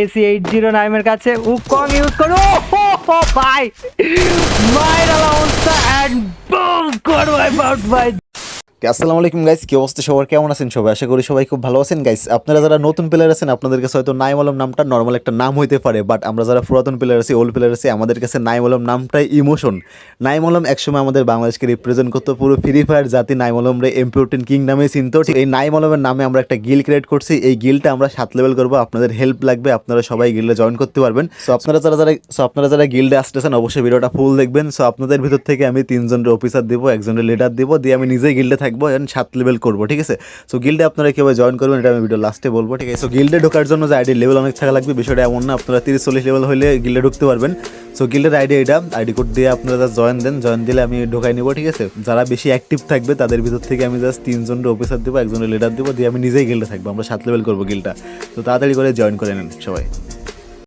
AC eight zero নাইমের কাছে উকং use করো। ভাই মাইর অবস্থা অ্যান্ড বুম আসসালামু আলাইকুম গাইস কি অবস্থা? সবার কেমন আছেন সবাই? আশা করি সবাই খুব ভালো আছেন গাইস আপনারা যারা নতুন প্লেয়ার আছেন, আপনাদের কাছে হয়তো নাইম আলম নামটা নর্মাল একটা নাম হইতে পারে বাট আমরা যারা পুরাতন প্লেয়ার আছি ওল্ড প্লেয়ার আছি, আমাদের কাছে নাইম আলম নামটাই ইমোশন নাইম আলম একসময় আমাদের বাংলাদেশকে রিপ্রেজেন্ট করতো পুরো ফ্রি ফায়ার জাতি, নাইম আলম রে এমপিউটিন কিং নামে চিনতো। এই নাইম আলমের নামে আমরা একটা গিল ক্রিয়েট করছি। এই গিলটা আমরা সাত লেভেল করব। আপনাদের হেল্প লাগবে, আপনারা সবাই গিল্ডে জয়েন করতে পারবেন। সো আপনারা যারা যারা সো আপনারা যারা গিল্ডে আসতেছেন, অবশ্যই ভিডিওটা ফুল দেখবেন। সো আপনাদের ভিতর থেকে আমি তিনজনের অফিসার দিব, একজনের লিডার দিব, দিয়ে আমি নিজেই গিল্ডে থাকব। And সাত লেভেল করব, ঠিক আছে? সো গিল্ডে আপনারা কীভাবে জয়েন করবেন, এটা আমি ভিডিও লাস্টে বলব, ঠিক আছে? সো গিল্ডে ঢোকার জন্য যে আইডি লেভেল অনেক থাকা লাগবে, বিষয়টা এমন না, আপনারা তিরিশ চল্লিশ লেভেল হলে গিল্ডে ঢুকতে পারবেন। সো গিল্ডের আইডি এটা আইডি কোড দিয়ে আপনারা জয়েন দেন জয়েন দিলে আমি ঢোকাই নিব, ঠিক আছে? যারা বেশি অ্যাক্টিভ থাকবে, তাদের ভিতর থেকে আমি জাস্ট তিনজনের অফিসার দেবো একজনের লিডার দেবো, দিয়ে আমি নিজেই গিল্ডে থাকব, আমরা সাত লেভেল করব গিল্ডটা তো তাড়াতাড়ি করে জয়েন করে নেন সবাই।